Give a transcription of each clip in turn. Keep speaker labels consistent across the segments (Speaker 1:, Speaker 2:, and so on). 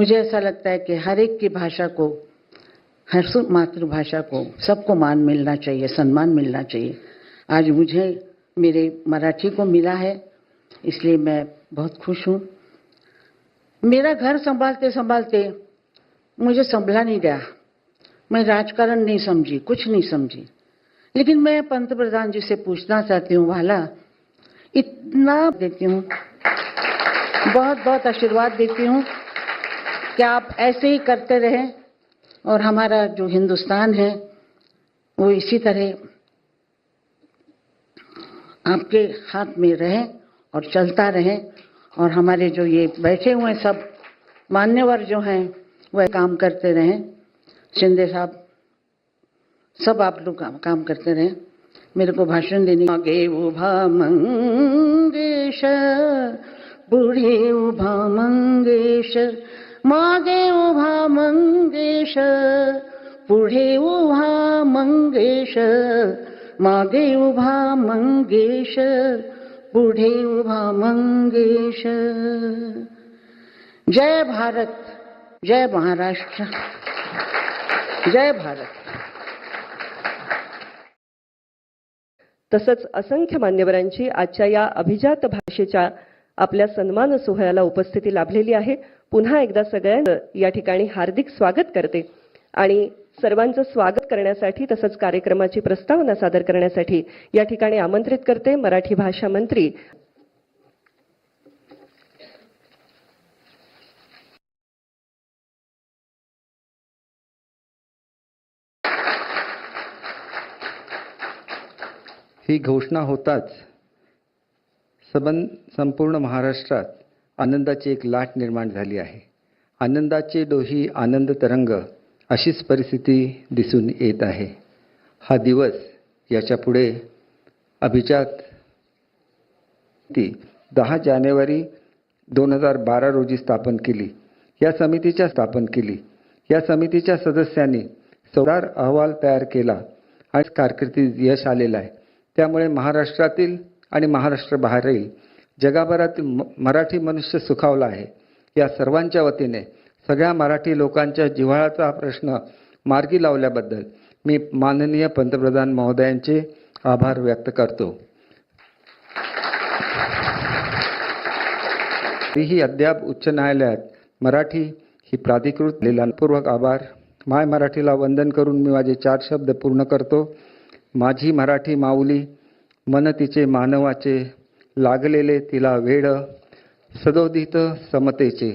Speaker 1: मुझे ऐसा लगता है कि हर एक की भाषा को, हर मातृभाषा को सबको मान मिलना चाहिए, सम्मान मिलना चाहिए। आज मुझे, मेरे मराठी को मिला है, इसलिए मैं बहुत खुश हूँ। मेरा घर संभालते संभालते मुझे संभला नहीं गया। मैं राजकारण नहीं समझी, कुछ नहीं समझी। लेकिन मैं पंतप्रधान जी से पूछना चाहती हूँ, वाला, इतना देती हूँ बहुत बहुत आशीर्वाद देती हूँ। कि आप ऐसे ही करते रहें और हमारा जो हिंदुस्तान है वो इसी तरह आपके हाथ में रहे और चलता रहे और हमारे जो ये बैठे हुए सब मान्यवर जो हैं वह काम करते रहें। शिंदे साहब सब आप लोग काम, काम करते रहें। मेरे को भाषण देने मागे उभा मंगेश पुढे उभा मंगेश मागे उभा मंगेश पुढे उभा मंगेश मागे उभा मंगेश पुढे उभा मंगेश. जय भारत जय महाराष्ट्र. जय भारत.
Speaker 2: तसंच असंख्य मान्यवरांची आजच्या या अभिजात भाषेच्या आपल्या सन्मान सोहळ्याला उपस्थिती लाभलेली आहे. पुन्हा एकदा सगळ्यांचं या ठिकाणी हार्दिक स्वागत करते. आणि सर्वांचं स्वागत करण्यासाठी तसंच कार्यक्रमाची प्रस्तावना सादर करण्यासाठी या ठिकाणी आमंत्रित करते मराठी भाषा मंत्री.
Speaker 3: ही घोषणा होताच सबन संपूर्ण महाराष्ट्रात आनंदाची एक लाट निर्माण झाली आहे. आनंदाचे डोही आनंद तरंग अशीच परिस्थिती दिसून येत आहे. हा दिवस याच्यापुढे अभिजात ती दहा जानेवारी दोन हजार बारा रोजी स्थापन केली. या समितीच्या स्थापन केली. या समितीच्या सदस्यांनी सौदार अहवाल तयार केला आणि कारकिर्दीत यश आलेलं आहे. त्यामुळे महाराष्ट्रातील आणि महाराष्ट्र बाहेरही जगाभरातील म- मराठी मनुष्य सुखावला आहे. या सर्वांच्या वतीने सगळ्या मराठी लोकांच्या जिव्हाळ्याचा हा प्रश्न मार्गी लावल्याबद्दल मी माननीय पंतप्रधान महोदयांचे आभार व्यक्त करतो. तरीही अद्याप उच्च न्यायालयात मराठी ही प्राधिकृत लिलानपूर्वक आभार. माय मराठीला वंदन करून मी माझे चार शब्द पूर्ण करतो. माझी मराठी माऊली मन तिचे मानवाचे लागलेले तिला वेड सदोदित समतेचे.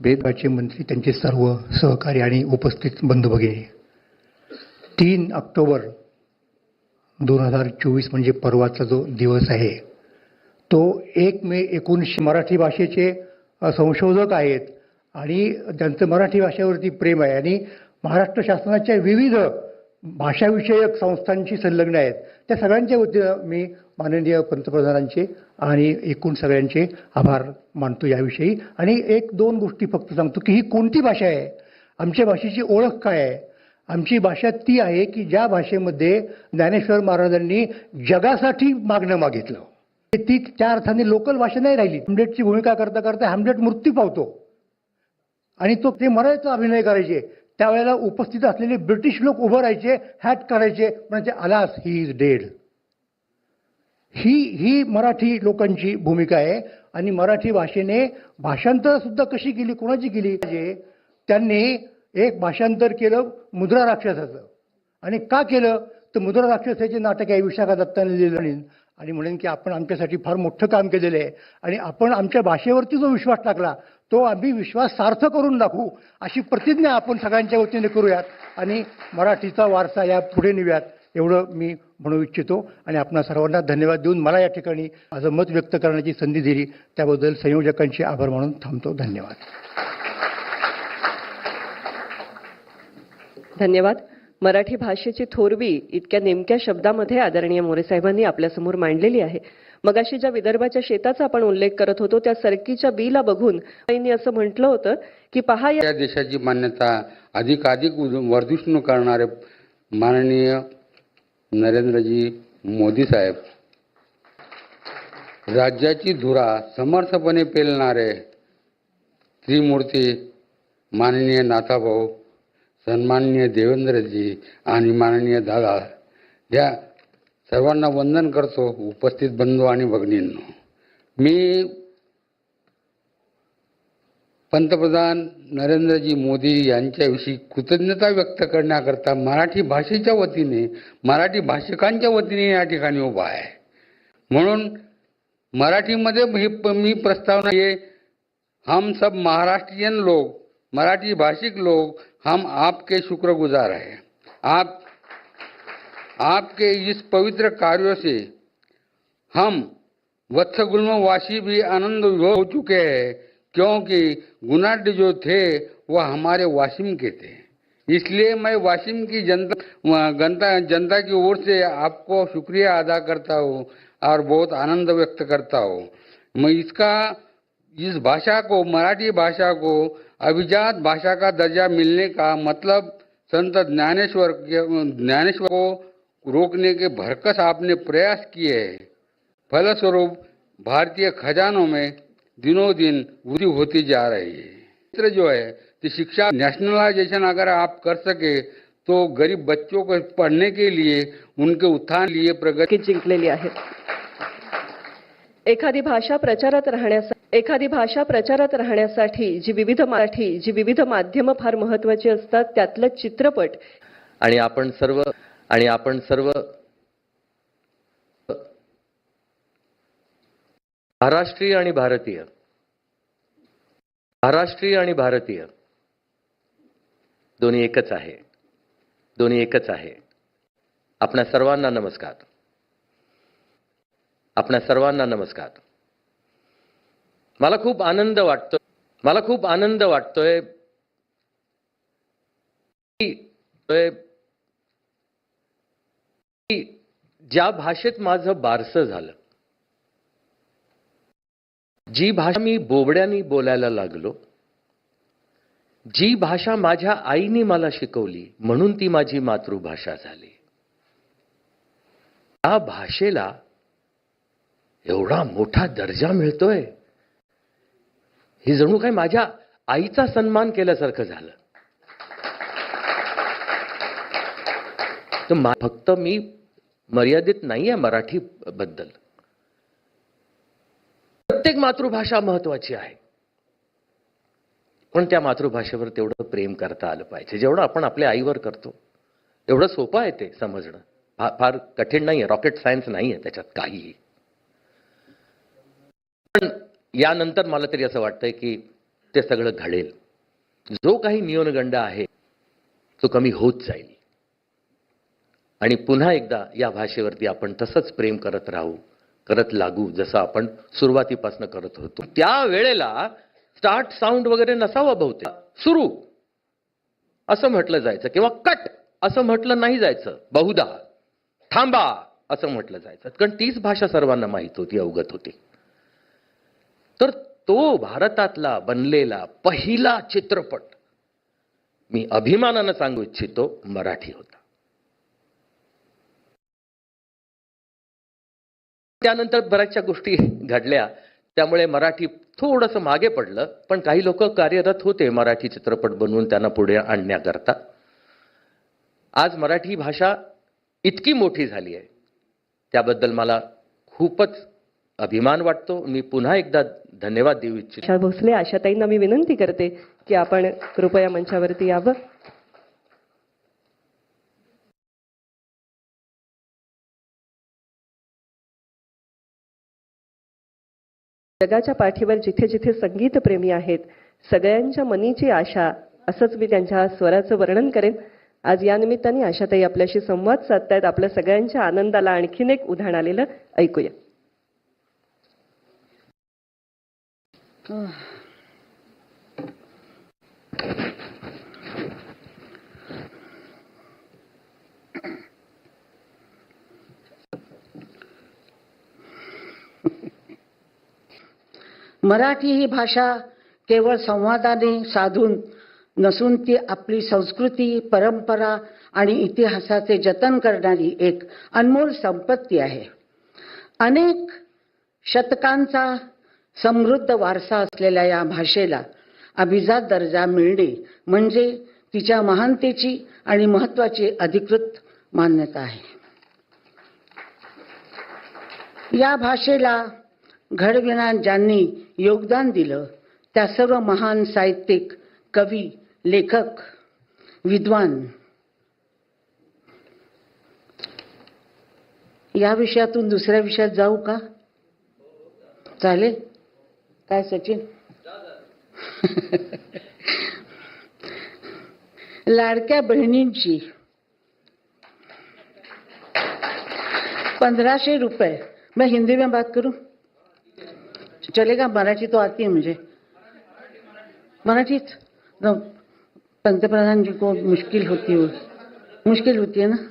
Speaker 4: भेदभाचे मंत्री त्यांचे सर्व सहकारी आणि उपस्थित बंधू भगिनी तीन ऑक्टोबर दोन हजार चोवीस म्हणजे परवाचा जो दिवस आहे तो एक मे एकोणीसशे मराठी भाषेचे संशोधक आहेत आणि त्यांचं मराठी भाषेवरती प्रेम आहे. आणि महाराष्ट्र शासनाच्या विविध भाषाविषयक संस्थांशी संलग्न आहेत. त्या सगळ्यांच्या वतीनं मी माननीय पंतप्रधानांचे आणि एकूण सगळ्यांचे आभार मानतो याविषयी. आणि एक दोन गोष्टी फक्त सांगतो की ही कोणती भाषा आहे? आमच्या भाषेची ओळख काय आहे? आमची भाषा ती आहे की ज्या भाषेमध्ये ज्ञानेश्वर महाराजांनी जगासाठी मागणं मागितलं. ती त्या अर्थाने लोकल भाषा नाही राहिली. हॅमलेटची भूमिका करता करता हॅमलेट मृत्यू पावतो. आणि तो ते मरायचा अभिनय करायचे. त्यावेळेला उपस्थित असलेले ब्रिटिश लोक उभं राहायचे हॅट करायचे म्हणजे अलास ही इज डेड ही ही मराठी लोकांची भूमिका आहे. आणि मराठी भाषेने भाषांतर सुद्धा कशी केली कोणाची केली? म्हणजे त्यांनी एक भाषांतर केलं मुद्रा राक्षसाचं. आणि का केलं? तर मुद्रा राक्षसाचे नाटक आहे विशाखा दत्ताने लिहिलं आणि म्हणेन की आपण आमच्यासाठी फार मोठं काम केलेलं आहे. आणि आपण आमच्या भाषेवरती जो विश्वास टाकला. तो आम्ही विश्वास सार्थ करून दाखवू अशी प्रतिज्ञा आपण सगळ्यांच्या वतीने करूयात आणि मराठीचा वारसा या पुढे नेऊयात एवढं मी म्हणू इच्छितो. आणि आपणा सर्वांना धन्यवाद देऊन मला या ठिकाणी माझं मत व्यक्त करण्याची संधी दिली. त्याबद्दल संयोजकांचे आभार मानून थांबतो. धन्यवाद.
Speaker 2: धन्यवाद. मराठी भाषेची थोरवी इतक्या नेमक्या शब्दामध्ये आदरणीय मोरेसाहेबांनी आपल्यासमोर मांडलेली आहे. मगाशी ज्या विदर्भाच्या शेताचा आपण उल्लेख करत होतो त्या सरकीच्या बीला बघून असं म्हटलं होतं की पहा या
Speaker 5: देशाची मान्यता अधिकाधिक उज- वर्धिष्णू करणारे माननीय नरेंद्रजी मोदी साहेब. राज्याची धुरा समर्थपणे पेलणारे त्रिमूर्ती माननीय नाथाभाऊ सन्माननीय देवेंद्रजी आणि माननीय दादा या सर्वांना वंदन करतो उपस्थित बंधू आणि भगिनींनो. मी पंतप्रधान नरेंद्रजी मोदी यांच्याविषयी कृतज्ञता व्यक्त करण्याकरता मराठी भाषेच्या वतीने मराठी भाषिकांच्या वतीने या ठिकाणी उभा आहे. म्हणून मराठीमध्ये प- मी प्रस्तावना आहे हम सब महाराष्ट्रीयन लोग मराठी भाषिक लोग हम आपके शुक्रगुजार आहे. आप आपके इस पवित्र कार्यों से हम वत्सगुल्मवासी भी आनंद विभोर हो चुके हैं, क्योंकि गुनाढ्य जो थे, वह हमारे वासिम के थे। इसलिए मैं वासिम की जनता जनता जनता की ओर से आपको शुक्रिया अदा करता हूँ और बहुत आनंद व्यक्त करता हूँ। मैं इसका, इस भाषा को, मराठी भाषा को, अभिजात भाषा का दर्जा मिलने का मतलब संत ज्ञानेश्वर ज्ञानेश्वर को रोकने के भरकस आपने प्रयास किए हैं। फलस्वरूप भारतीय खजानों में दिनों दिन वृद्धि होती जा रही है। क्षेत्र जो है कि शिक्षा नेशनलाइजेशन अगर आप कर सके तो गरीब बच्चों को पढ़ने के लिए उनके उत्थान के लिए प्रगति
Speaker 2: की जिंकलेली आहे एखादी भाषा प्रचारात राहण्यासाठी एखादी भाषा प्रचारात राहण्यासाठी जी विविध मराठी जी विविध माध्यमं फार महत्वाची असतात त्यातलं चित्रपट
Speaker 6: आणि आपण सर्व आणि आपण सर्व महाराष्ट्रीय आणि भारतीय महाराष्ट्रीय आणि भारतीय दोन्ही एकच आहे दोन्ही एकच आहे. आपणा सर्वांना नमस्कार. आपणा सर्वांना नमस्कार. मला खूप आनंद वाटतो मला खूप आनंद वाटतोय ज्या भाषेत माझं बारसं झालं जी भाषा मी बोबड्यानी बोलायला लागलो जी भाषा माझ्या आईने मला शिकवली म्हणून ती माझी मातृभाषा झाली. त्या भाषेला एवढा मोठा दर्जा मिळतोय. हे जणू काय माझ्या आईचा सन्मान केल्यासारखं झालं. तर फक्त मी मर्यादित नाहीये मराठी बद्दल. प्रत्येक मातृभाषा महत्वाची आहे. पण त्या मातृभाषेवर तेवढं प्रेम करता आलं पाहिजे. जेवढं आपण आपल्या आईवर करतो एवढं सोपं आहे ते समजणं. फार कठीण नाहीये रॉकेट सायन्स नाहीये त्याच्यात काहीही. पण यानंतर मला तरी असं वाटतंय की ते सगळं घडेल. जो काही नियोनगंड आहे तो कमी होत जाईल. आणि पुन्हा एकदा या भाषेवरती आपण तसंच प्रेम करत राहू करत लागू जसं आपण सुरुवातीपासून करत होतो. त्या वेळेला स्टार्ट साऊंड वगैरे नसावा बहुतेक. सुरू. असं म्हटलं जायचं किंवा कट असं म्हटलं नाही जायचं. बहुधा. थांबा. असं म्हटलं जायचं. कारण तीच भाषा सर्वांना माहीत होती अवगत होती. तर तो भारतातला बनलेला पहिला चित्रपट मी अभिमानानं सांगू इच्छितो मराठी होता. त्यानंतर बऱ्याचशा गोष्टी घडल्या. त्यामुळे मराठी थोडंसं मागे पडलं पण काही लोक कार्यरत होते मराठी चित्रपट बनवून त्यांना पुढे आणण्याकरता. आज मराठी भाषा इतकी मोठी झाली आहे. त्याबद्दल मला खूपच अभिमान वाटतो. मी पुन्हा एकदा धन्यवाद देऊ इच्छितो.
Speaker 2: भोसले आशाताईंना मी विनंती करते की आपण कृपया मंचावरती यावं. जगाच्या पाठीवर जिथे जिथे संगीत प्रेमी आहेत सगळ्यांच्या मनीची आशा असंच मी त्यांच्या स्वराचं वर्णन करेन. आज या निमित्ताने आशाताई आपल्याशी संवाद साधतायत. आपल्या सगळ्यांच्या आनंदाला आणखीन एक उदाहरण आलेलं ऐकूया.
Speaker 1: मराठी ही भाषा केवळ संवादाने साधून नसून ती आपली संस्कृती परंपरा आणि इतिहासाचे जतन करणारी एक अनमोल संपत्ती आहे. अनेक शतकांचा समृद्ध वारसा असलेल्या या भाषेला अभिजात दर्जा मिळणे म्हणजे तिच्या महानतेची आणि महत्वाची अधिकृत मान्यता आहे. या भाषेला घडविना ज्यांनी योगदान दिलं त्या सर्व महान साहित्यिक कवी लेखक विद्वान. या विषयातून दुसऱ्या विषयात जाऊ का? चालेल? काय सचिन? लाडक्या बहिणींची पंधराशे रुपये. मैं हिंदी में बात करूं? चलेगा मराठी तो आती है मुझे। मराठीच न, पंतप्रधान जी को मुश्किल होती है। मुश्किल होती है ना?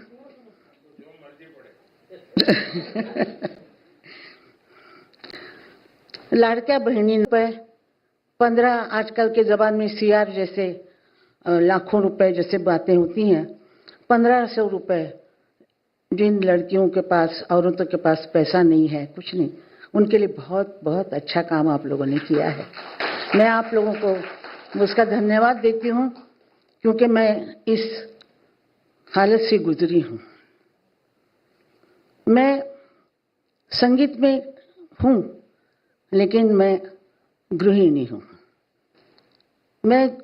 Speaker 1: लाड़क्या बहनी पे पंद्रह आजकल के जबान में सीआर जैसे लाखों रुपए जैसे बातें होती हैं। पंद्रह सौ रुपए। जिन लड़कियों के पास औरतों के पास पैसा नहीं है कुछ नहीं। उनके लिए बहुत बहुत अच्छा काम आप लोगों ने किया है। मैं आप लोगों को उसका धन्यवाद देती हूँ, क्योंकि मैं इस हालत से गुजरी हूँ। मैं संगीत में हूँ, लेकिन मैं गृहिणी हूँ। मैं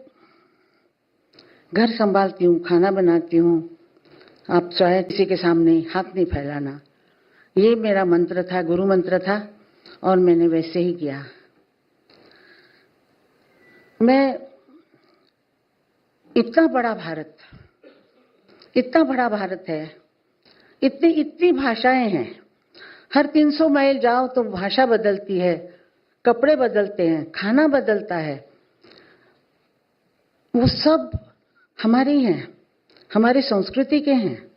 Speaker 1: घर संभालती हूँ, खाना बनाती हूँ। आप चाहे किसी के सामने हाथ नहीं फैलाना। ये मेरा मंत्र था, गुरु मंत्र था। और मैंने वैसे ही किया। मैं इतना बड़ा भारत, इतना बड़ा भारत है, इतनी इतनी भाषाएँ हैं। हर 300 माइल जाओ तो भाषा बदलती है, कपड़े बदलते हैं, खाना बदलता है। वो सब हमारे ही हैं, हमारी संस्कृति के हैं,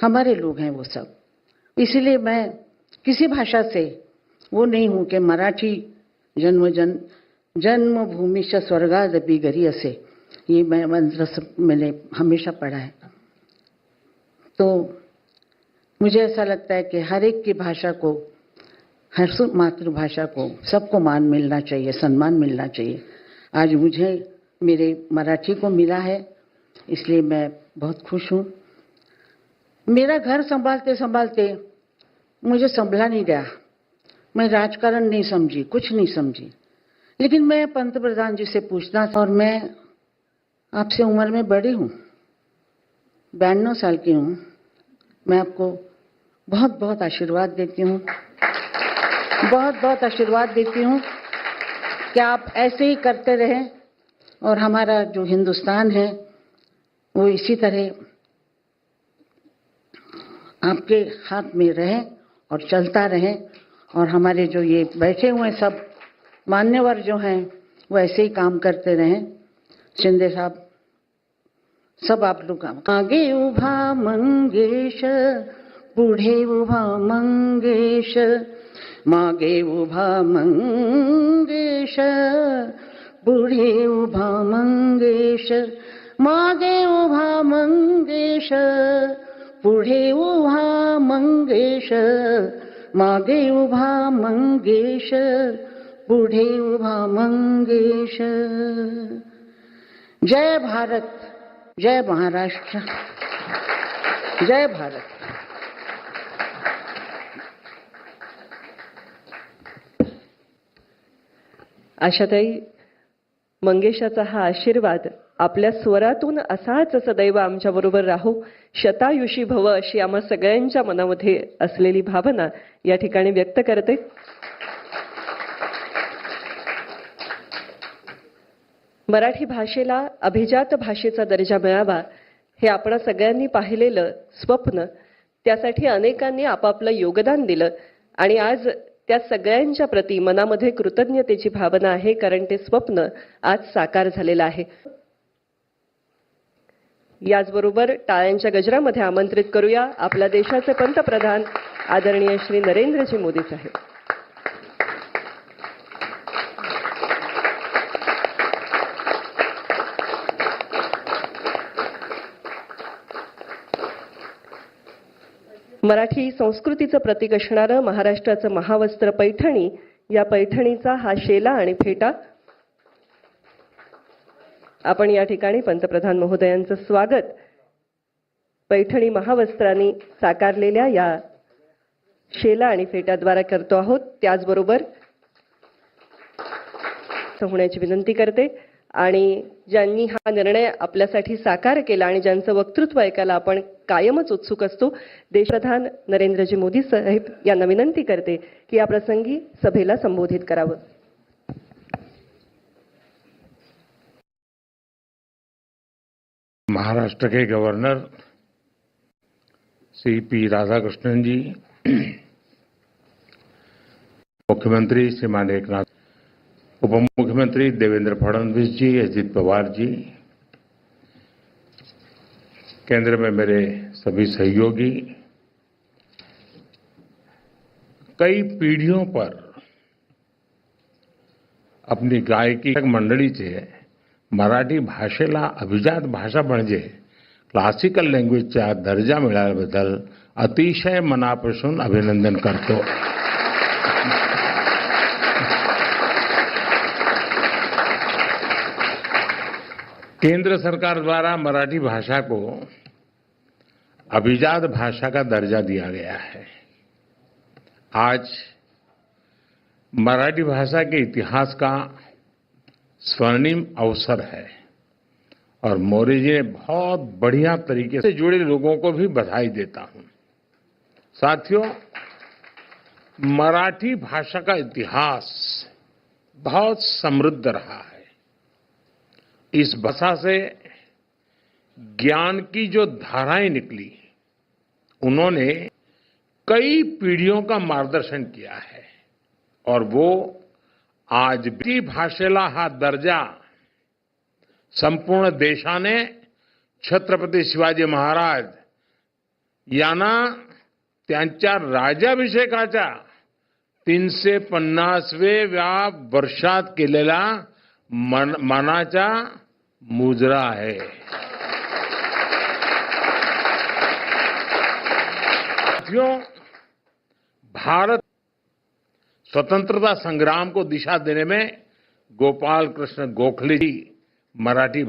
Speaker 1: हमारे लोग हैं वो सब। इसीलिए मैं किसी भाषा से वो नहीं हूँ कि मराठी जन्म जन जन्मभूमि से स्वर्गादपि गरी असे। ये मैं मंत्र मैंने हमेशा पढ़ा है। तो मुझे ऐसा लगता है कि हर एक की भाषा को, हर मातृभाषा को सबको मान मिलना चाहिए, सम्मान मिलना चाहिए। आज मुझे, मेरे मराठी को मिला है, इसलिए मैं बहुत खुश हूँ। मेरा घर संभालते संभालते मुझे संभला नहीं गया। मैं राजकारण नहीं समझी, कुछ नहीं समझी। लेकिन मैं पंतप्रधान जी से पूछना था और मैं आपसे उम्र में बड़ी हूँ बयानवे साल की हूँ। मैं आपको बहुत बहुत आशीर्वाद देती हूँ बहुत बहुत आशीर्वाद देती हूँ कि आप ऐसे ही करते रहें और हमारा जो हिंदुस्तान है, वो इसी तरह आपके हाथ में रहे और चलता रहे। और हमारे जो ये बैठे हुए सब मान्यवर जो हैं, वो ऐसे ही काम करते रहें। शिंदे साहब, सब आप लोग काम आगे उभा मंगेश पुढे उभा मंगेश, मागे उभा मंगेश पुढे उभा मंगेश, मागे उभा मंगेश पुढे उभा मंगेश मागे उभा मंगेश पुढे उभा मंगेश. जय भारत जय महाराष्ट्र. जय भारत.
Speaker 2: आशाताई मंगेशाचा हा आशीर्वाद आपल्या स्वरातून असाच सदैव आमच्याबरोबर राहू. शतायुषी भव अशी आम्हा सगळ्यांच्या मनामध्ये असलेली भावना या ठिकाणी व्यक्त करते. मराठी भाषेला अभिजात भाषेचा दर्जा मिळावा हे आपण सगळ्यांनी पाहिलेलं स्वप्न. त्यासाठी अनेकांनी आपापलं योगदान दिलं आणि आज त्या सगळ्यांच्या प्रती मनामध्ये कृतज्ञतेची भावना आहे कारण ते स्वप्न आज साकार झालेलं आहे. याचबरोबर टाळ्यांच्या गजरामध्ये आमंत्रित करूया आपल्या देशाचे पंतप्रधान आदरणीय श्री नरेंद्रजी मोदी साहेब. मराठी संस्कृतीचं प्रतीक असणारं महाराष्ट्राचं महावस्त्र पैठणी या पैठणीचा हा शेला आणि फेटा आपण या ठिकाणी पंतप्रधान महोदयांचं स्वागत पैठणी महावस्त्रांनी साकारलेल्या या शेला आणि फेट्याद्वारा करतो आहोत. त्याचबरोबर होण्याची विनंती करते. आणि ज्यांनी हा निर्णय आपल्यासाठी साकार केला आणि ज्यांचं वक्तृत्व ऐकायला आपण कायमच उत्सुक असतो देशप्रधान नरेंद्रजी मोदी साहेब यांना विनंती करते की या प्रसंगी सभेला संबोधित करावं.
Speaker 7: महाराष्ट्र के गवर्नर श्री पी राधाकृष्णन जी, मुख्यमंत्री श्रीमान एकनाथ उप मुख्यमंत्री देवेंद्र फडणवीस जी, अजित पवार जी, केंद्र में मेरे सभी सहयोगी, कई पीढ़ियों पर अपनी गायकी मंडळीचे मराठी भाषेला अभिजात भाषा म्हणजे क्लासिकल लँग्वेजचा दर्जा मिळाल्याबद्दल अतिशय मनापासून अभिनंदन करतो. केंद्र सरकार द्वारा मराठी भाषा को अभिजात भाषा का दर्जा दिया गया है। आज मराठी भाषा के इतिहास का स्वर्णिम अवसर है। और मौर्य जी ने बहुत बढ़िया तरीके से जुड़े लोगों को भी बधाई देता हूँ। साथियों, मराठी भाषा का इतिहास बहुत समृद्ध रहा है। इस भाषा से ज्ञान की जो धाराएँ निकली, उन्होंने कई पीढ़ियों का मार्गदर्शन किया है और वो आज भी भाषेला हा दर्जा संपूर्ण देशाने छत्रपती शिवाजी महाराज यांना त्यांच्या राज्याभिषेकाच्या तीनशे पन्नासवे व्या वर्षात केलेला मन मनाचा मुजरा आहे. भारत स्वतंत्रता संग्राम को दिशा देने में गोपाल कृष्ण गोखले जी मराठी